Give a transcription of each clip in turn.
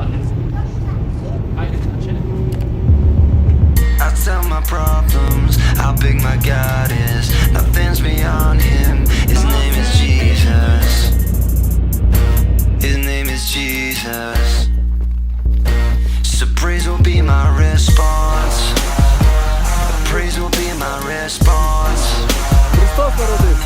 I tell my problems how big my God is. Nothing's beyond Him. His name is Jesus. His name is Jesus. So praise will be my response. Praise will be my response.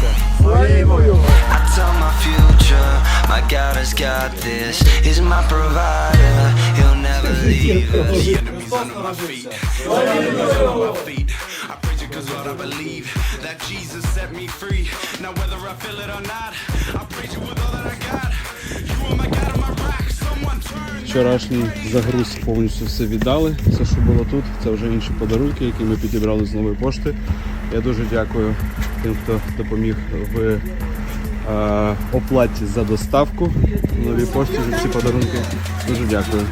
I tell my future My God has got this. He's my provider He'll never leave us. The enemy's under my feet The enemy's under my feet. I preach you cause what I believe That Jesus set me free. Now whether I feel it or not Вчорашній загруз повністю все віддали. Все, що було тут, це вже інші подарунки, які ми підібрали з нової пошти. Я дуже дякую тим, хто допоміг в е, оплаті за доставку в новій пошті за ці подарунки. Дуже дякую.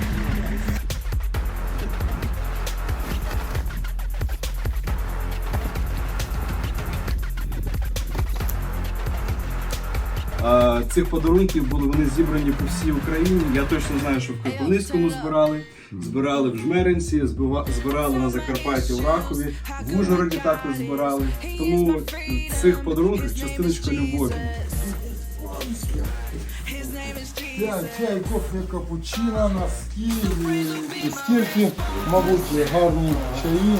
Цих подарунків були вони зібрані по всій Україні. Я точно знаю, що в Кропивницькому збирали, збирали в Жмеринці, збива- збирали на Закарпатті в Рахові, в Ужгороді також збирали. Тому в цих подарунках частиночка любові. Я чай, кофе, капучино, носки, і стірки, мабуть, гарні чаї.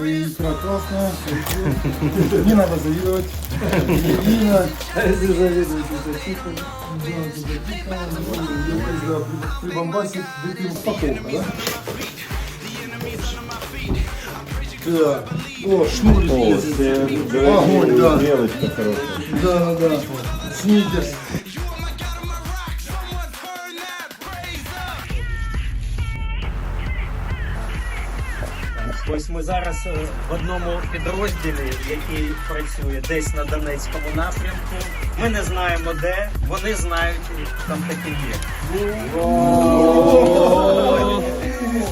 прекрасно. Не надо завидовать. Едино. А если завидовать, то тихо. Прибамбасит, дайте упаковка, да? Да. О, шнур Огонь, да. Девочка хорошая. Да, да, да. Сникерс. Ось ми зараз е, в одному підрозділі, який працює десь на Донецькому напрямку. Ми не знаємо де, вони знають, там такі є.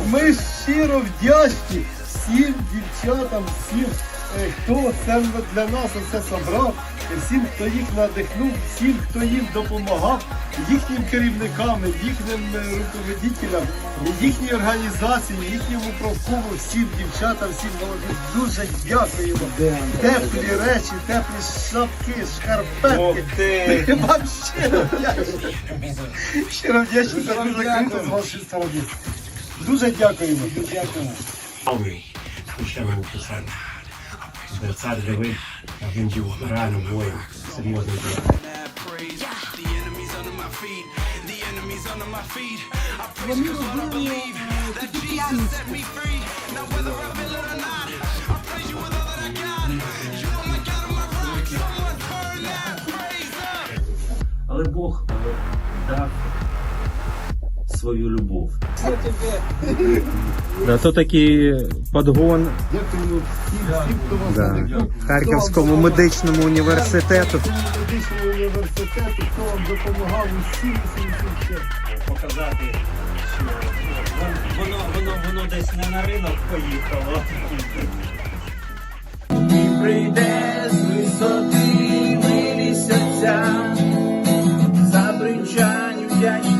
Ми щиро вдячні всім дівчатам, всім, хто це для нас все собрав, всім, хто їх надихнув, всім, хто їм допомагав, їхнім керівникам, їхнім е, руководителям, їхній організації, їхньому профкому, всім дівчатам, всім молодим. Дуже дякуємо. Теплі речі, теплі шапки, шкарпетки. Вам щиро вдячні. Щиро вдячні за дуже круто з вашої сторони. Дуже дякуємо. Дякуємо. священному писанню, де цар Давид, він був реально воїн, серйозний воїн. That praise. The enemy's under my feet. The enemy's under my feet. I praise you cause Lord I believe that Jesus set me free. Now whether I feel it or not, I praise you with all that I got. You are my God and my rock. Someone turn that praise up. Але Бог е, дав свою любов. Да, то такий подгон Дякую всім, всім, хто вас да. надихнув. Харківському медичному університету. Медичному університету, хто вам допомагав усім, усім, усім ще. показати, що воно, воно, воно десь не на ринок поїхало. І прийде з висоти милі серця, забричань вдячність.